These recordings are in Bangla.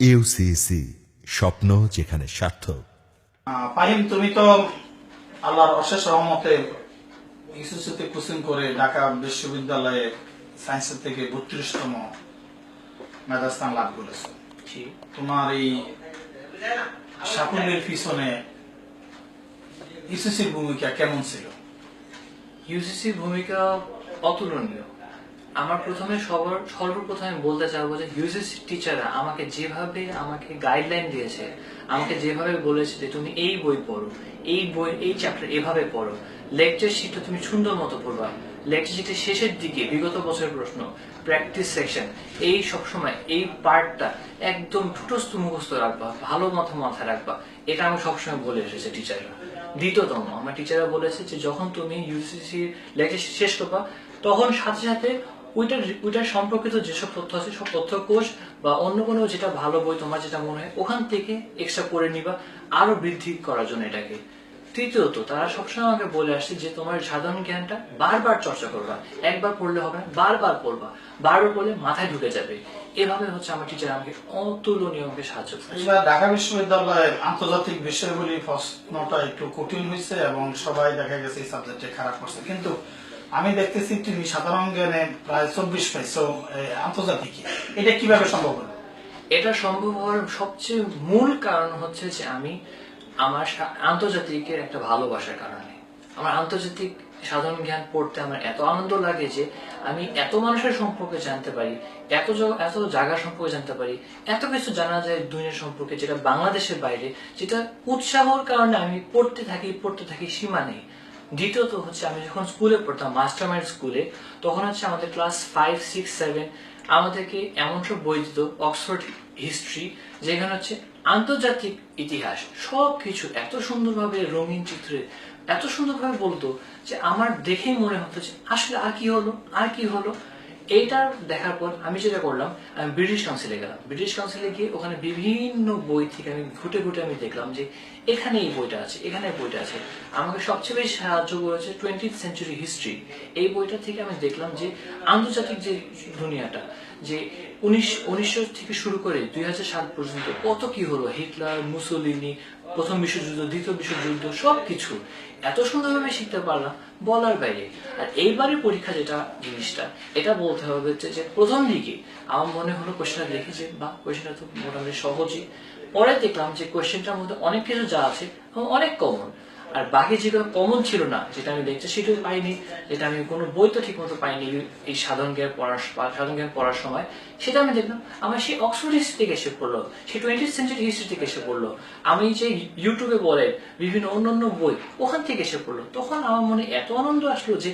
ইউসিসি স্বপ্ন যেখানে সার্থক। আহ, ফাহিম তুমি তো আল্লাহর অশেষ রহমতে ইসুসিতে কোচিং করে ঢাকা বিশ্ববিদ্যালয়ে সায়েন্সের থেকে বত্রিশতম মেধাস্থান লাভ করেছ। তোমার এই সাফল্যের পিছনে ইসুসির ভূমিকা কেমন ছিল? ইউসিসির ভূমিকা অতুলনীয়। আমার প্রথমে সবার, সর্বপ্রথম বলতে চাইব যে ইউসিসি টিচাররা আমাকে যেভাবে আমাকে গাইডলাইন দিয়েছে, আমাকে যেভাবে বলেছে যে তুমি এই বই পড়ো, এই বই, এই চ্যাপ্টার এভাবে পড়ো। লেকচার শিটটা তুমি সুন্দর মতো পড়বা। লেকচার শিটের শেষের দিকে বিগত বছরের প্রশ্ন প্র্যাকটিস সেকশন এই সবসময় এই পার্টটা একদম ঠুটস্থ মুখস্থ রাখবা, ভালো মতো মাথায় রাখবা। এটা আমি সবসময় বলে এসেছে টিচাররা দ্বিতীয়তম, আমার টিচাররা বলেছে যে যখন তুমি ইউসিসি লেকচার শেষ করবা, তখন সাথে সাথে ওইটার ওইটার সম্পর্কিত যেসব তথ্য আছে, সব তথ্য কোষ বা অন্য কোনো যেটা ভালো বই তোমার যেটা মনে হয়, ওখান থেকে এক্সট্রা করে নিবা, আরও বৃদ্ধি করার জন্য এটাকে। তৃতীয়ত, তারা সবসময় আমাকে বলে আসছে যে তোমার সাধারণ জ্ঞানটা বারবার চর্চা করবা, একবার পড়লে হবে না, বারবার পড়বা, বারবার পড়লে মাথায় ঢুকে যাবে। এভাবে হচ্ছে আমার টিচার আমাকে অতুলনীয় আমাকে সাহায্য করেছে। ঢাকা বিশ্ববিদ্যালয়ের আন্তর্জাতিক বিষয়গুলি প্রশ্নটা একটু কঠিন হয়েছে এবং সবাই দেখা গেছে এই সাবজেক্টে খারাপ করছে। কিন্তু আমি দেখতেছি তুমি সাধারণ জ্ঞানে প্রায় চব্বিশ পাইছো আন্তর্জাতিক। এটা কীভাবে সম্ভব হলো? এটা সম্ভব হওয়ার সবচেয়ে মূল কারণ হচ্ছে যে আমি আমার আন্তর্জাতিকের একটা ভালোবাসার কারণে। আমার আন্তর্জাতিক সাধারণ জ্ঞান পড়তে আমার এত আনন্দ লাগে যে আমি এত মানুষের সম্পর্কে জানতে পারি, এত এত জায়গা সম্পর্কে জানতে পারি, এত কিছু জানা যায় দুনিয়ার সম্পর্কে যেটা বাংলাদেশের বাইরে, যেটা উৎসাহর কারণে আমি পড়তে থাকি পড়তে থাকি সীমা নেই। দ্বিতীয়ত হচ্ছে আমি যখন স্কুলে পড়তাম মাস্টার মাইন্ড স্কুলে, তখন হচ্ছে আমাদের ক্লাস ফাইভ সিক্স সেভেন আমাদেরকে এমন সব বই দিত অক্সফোর্ড হিস্ট্রি যেখানে হচ্ছে আন্তর্জাতিক ইতিহাস সব কিছু এত সুন্দরভাবে রঙিন চিত্রে, এত সুন্দরভাবে বলতো যে আমার দেখেই মনে হতো যে আসলে আর কি হলো, আর কি হলো। এইটা দেখার পর আমি যেটা করলাম, আমি ব্রিটিশ কাউন্সিলে গেলাম। ব্রিটিশ কাউন্সিলে গিয়ে ওখানে বিভিন্ন বই থেকে আমি ঘুটে ঘুটে আমি দেখলাম যে এখানে এই বইটা আছে, এখানে বইটা আছে। আমাকে সবচেয়ে বেশি সাহায্য করেছে টোয়েন্টি সেঞ্চুরি হিস্ট্রি এই বইটা থেকে আমি দেখলাম যে আন্তর্জাতিক যে দুনিয়াটা যে উনিশ, উনিশশো থেকে শুরু করে দুই সাল পর্যন্ত কত কি হলো? হিটলার, মুসোলিনি, প্রথম বিশ্বযুদ্ধ, দ্বিতীয় বিশ্বযুদ্ধ, সবকিছু। এত সুন্দরভাবে শিখতে পারলাম বলার বাইরে। আর এইবারের পরীক্ষা যেটা জিনিসটা, এটা বলতে হবে যে যে প্রথম দিকে আমার মনে হলো কোশ্চেনটা দেখে যে বা কোশ্চেনটা তো মোটামুটি সহজই। পরে দেখলাম যে কোয়েশ্চেনটার মধ্যে অনেক কিছু যা আছে, অনেক কমন আর বাকি যেগুলো কমন ছিল না যেটা আমি দেখতে সেটাও পাইনি যেটা আমি কোনো বই তো ঠিক মতো পাইনি এই সাধারণ জ্ঞান পড়ার সাধারণ জ্ঞান পড়ার সময় সেটা আমি দেখলাম আমার সেই অক্সফোর্ড হিস্ট্রি থেকে এসে পড়ল সেই টোয়েন্টি সেঞ্চুরি হিস্ট্রি থেকে এসে পড়ল আমি যে ইউটিউবে বলে বিভিন্ন অন্যান্য বই ওখান থেকে এসে পড়ল তখন আমার মনে এত আনন্দ আসলো যে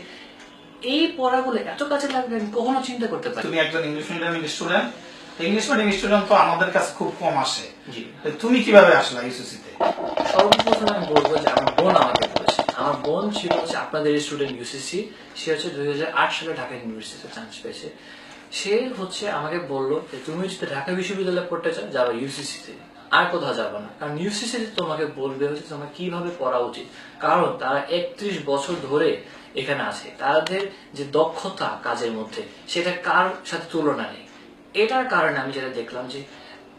এই পড়াগুলো এত কাজে লাগবে আমি কখনো চিন্তা করতে পারি তুমি একজন English medium student English medium student তো আমাদের কাছে খুব কম আসে। তুমি কীভাবে আসলা ইউসিসিতে সর্বপ্রথম আমি বলব যে আমার বোন আমাকে বলেছে। আমার বোন ছিল হচ্ছে আপনাদের স্টুডেন্ট ইউসিসি সে হচ্ছে দুই হাজার আট সালে ঢাকা ইউনিভার্সিটিতে চান্স পেয়েছে। সে হচ্ছে আমাকে বলল যে, তুমি যদি ঢাকা বিশ্ববিদ্যালয়ে পড়তে চাও, যাবে ইউসিসিতে আর কোথাও যাব না। কারণ ইউসিসিতে তোমাকে বলবে হচ্ছে তোমার কীভাবে পড়া উচিত। কারণ তারা একত্রিশ বছর ধরে এখানে আছে। তাদের যে দক্ষতা কাজের মধ্যে, সেটা কার সাথে তুলনা নেই। এটার কারণে আমি যেটা দেখলাম যে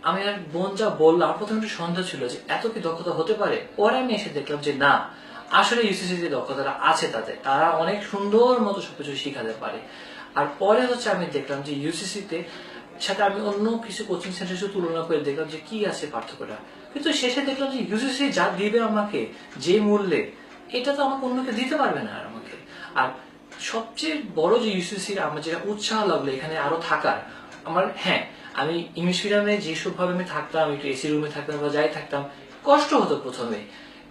আমি আর বোন যা বললাম প্রথমে একটু সন্দেহ ছিল যে এত কি দক্ষতা হতে পারে? পরে আমি এসে দেখলাম যে না, আসলে ইউসিসি যে দক্ষতাটা আছে তাদের তারা অনেক সুন্দর মতো সবকিছু শিখাতে পারে। আর পরে হচ্ছে আমি দেখলাম যে ইউসিসি তে সাথে আমি অন্য কিছু কোচিং সেন্টার সাথে তুলনা করে দেখলাম যে কি আছে পার্থক্যটা। কিন্তু শেষে দেখলাম যে ইউসিসি যা দিবে আমাকে, যে মূল্যে, এটা তো আমাকে অন্যকে দিতে পারবে না আর আমাকে। আর সবচেয়ে বড় যে ইউসিসির আমার যেটা উৎসাহ লাগল এখানে আরও থাকার, আমার হ্যাঁ আমি ইংলিশ মিডিয়ামে যেসব ভাবে আমি থাকতাম, একটু এসি রুমে থাকতাম বা যাই থাকতাম, কষ্ট হতো প্রথমে।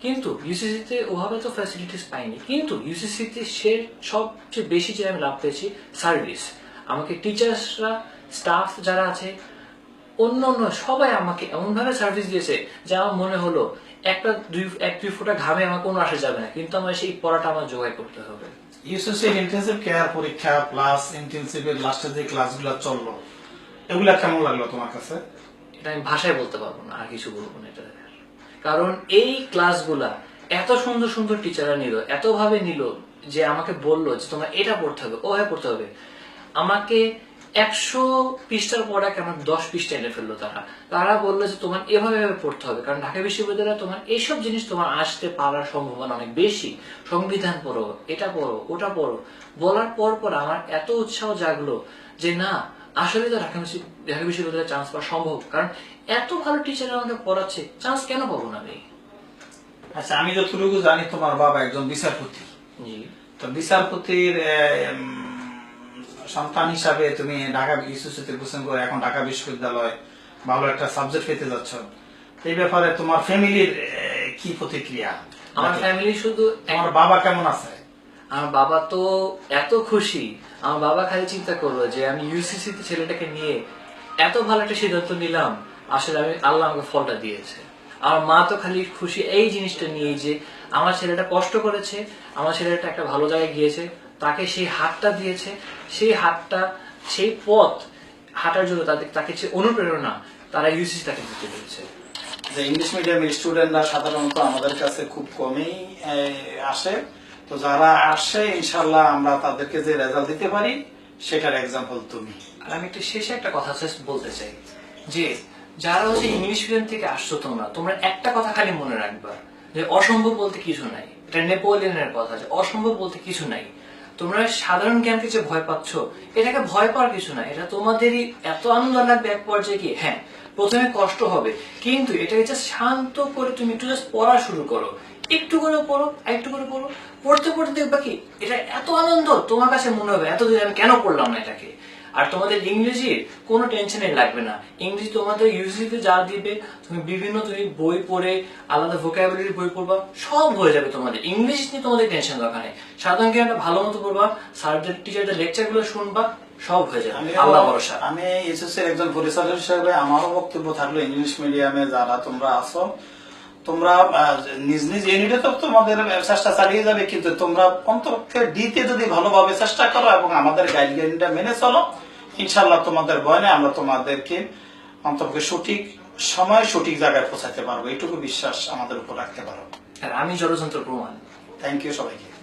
কিন্তু ইউসিসিতে ওভাবে তো ফ্যাসিলিটিস পাইনি। কিন্তু ইউসিসিতে সে সবচেয়ে বেশি যে আমি লাভ পেয়েছি সার্ভিস আমাকে টিচার্সরা স্টাফ যারা আছে অন্য অন্য সবাই আমাকে এমন ভাবে সার্ভিস দিয়েছে যা আমার মনে হলো একটা দুই, এক, দুই ফোঁটা ঘামে আমার কোনো আসা যাবে না। কিন্তু আমার সেই পড়াটা আমার জোগাড় করতে হবে। ইউসিসি ইন্টেন্সিভ কেয়ার পরীক্ষা প্লাস ইন্টেন্সিভের লাস্টে যে ক্লাসগুলো চলল এগুলা কেমন লাগল তোমার কাছে? এটা আমি ভাষায় বলতে পারব না, আর কিছু বলব না এটা কারণ এই ক্লাসগুলা এত সুন্দর সুন্দর টিচাররা নিল এত ভাবে নিল যে আমাকে বলল যে তোমার এটা পড়তে হবে, ও হ্যাঁ পড়তে হবে। আমাকে একশো পৃষ্ঠার পড়াকে আমার দশ পৃষ্ঠা এনে ফেলল তারা। তারা বলল যে তোমার এভাবে পড়তে হবে, কারণ ঢাকা বিশ্ববিদ্যালয়ে তোমার এইসব জিনিস তোমার আসতে পারার সম্ভাবনা অনেক বেশি। সংবিধান পড়ো, এটা পড়ো, ওটা পড়ো। বলার পর পর আমার এত উৎসাহ জাগলো যে না আসলে তো ঢাকা ঢাকা বিশ্ববিদ্যালয়ে চান্স পাওয়া সম্ভব কারণ এত ভালো টিচার আমাকে পড়াচ্ছে চান্স কেন পাবো না আমি? আচ্ছা আমি যতটুকু জানি তোমার বাবা একজন বিচারপতি। জি। তো বিচারপতির সন্তান হিসাবে তুমি ঢাকা ইউসিসিতে কোচিং করে এখন ঢাকা বিশ্ববিদ্যালয় ভালো একটা সাবজেক্ট পেতে যাচ্ছ। এই ব্যাপারে তোমার ফ্যামিলির কি প্রতিক্রিয়া? আমার ফ্যামিলি শুধু তোমার বাবা কেমন আছে? আমার বাবা তো এত খুশি, আমার বাবা খালি চিন্তা করল যে আমি ইউসিসি তে ছেলেটাকে নিয়ে এত ভালো একটা সিদ্ধান্ত নিলাম, আসলে আমি, আল্লাহ আমাকে ফলটা দিয়েছে। আমার মা তো খালি খুশি এই জিনিসটা নিয়ে যে আমার ছেলেটা কষ্ট করেছে, আমার ছেলেটা একটা ভালো জায়গায় গিয়েছে, তাকে সেই হাতটা দিয়েছে, সেই হাতটা, সেই পথ হাঁটার জন্য তাদের, তাকে যে অনুপ্রেরণা, তারা ইউসিসি তাকে দিতে পেরেছে। যে ইংলিশ মিডিয়ামের স্টুডেন্টরা সাধারণত আমাদের কাছে খুব কমই আসে। তো যারা আসে ইনশাল্লাহ আমরা তাদেরকে যে রেজাল্ট দিতে পারি, সেটার এক্সাম্পল তুমি। আর আমি একটু শেষে একটা কথা বলতে চাই, যে যারা হচ্ছে ইংলিশ মিডিয়াম থেকে আসছো তোমরা তোমরা একটা কথা খালি মনে রাখবা, যে অসম্ভব বলতে কিছু নাই। এটা নেপোলিয়নের কথা, যে অসম্ভব বলতে কিছু নাই। তোমরা সাধারণ জ্ঞানকে যে ভয় পাচ্ছ, এটাকে ভয় পাওয়ার কিছু না এটা তোমাদেরই এত আনন্দ লাগবে এক পর্যায়ে কি হ্যাঁ প্রথমে কষ্ট হবে, কিন্তু এটাকে জাস্ট শান্ত করে তুমি একটু জাস্ট পড়া শুরু করো। একটু করে পড়ো একটু করে পড়ো। পড়তে পড়তে দেখবা কি এটা এত আনন্দ তোমার কাছে মনে হবে এতদিন আমি কেন পড়লাম না এটাকে? আর তোমাদের ইংরেজির কোনো টেনশনে লাগবে না। ইংরেজি তোমাদের ইউজিতে যা দিবে তুমি বিভিন্ন তুমি বই পড়ে আলাদা ভোকাবুলারি বই পড়বা সব হয়ে যাবে তোমাদের। ইংলিশ নিয়ে তোমাদের টেনশন দরকার নেই। সাধারণ জ্ঞানটা ভালো মতো পড়বা স্যারদের টিচারদের লেকচারগুলো শুনবা সব হয়ে যাবে। আমি আল্লাহ ভরসা। আমি এসএসসি এর একজন পরিচালক হিসেবে আমারও বক্তব্য থাকল ইংলিশ মিডিয়ামে যারা তোমরা আছো তোমরা নিজ নিজ ইউনিটে তো তোমাদের চেষ্টা চালিয়ে যাবে কিন্তু তোমরা অন্তপক্ষে ডিতে যদি ভালোভাবে চেষ্টা করো এবং আমাদের গাইডলাইনটা মেনে চলো ইনশাল্লাহ তোমাদের বয়নে আমরা তোমাদেরকে অন্তপক্ষে সঠিক সময় সঠিক জায়গায় পৌঁছাতে পারব। এটুকু বিশ্বাস আমাদের উপর রাখতে পারো। আর আমি জড়যন্ত্র প্রমাণ। থ্যাংক ইউ সবাইকে।